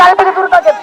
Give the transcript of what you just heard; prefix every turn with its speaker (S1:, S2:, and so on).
S1: Kalpathi Gurunathan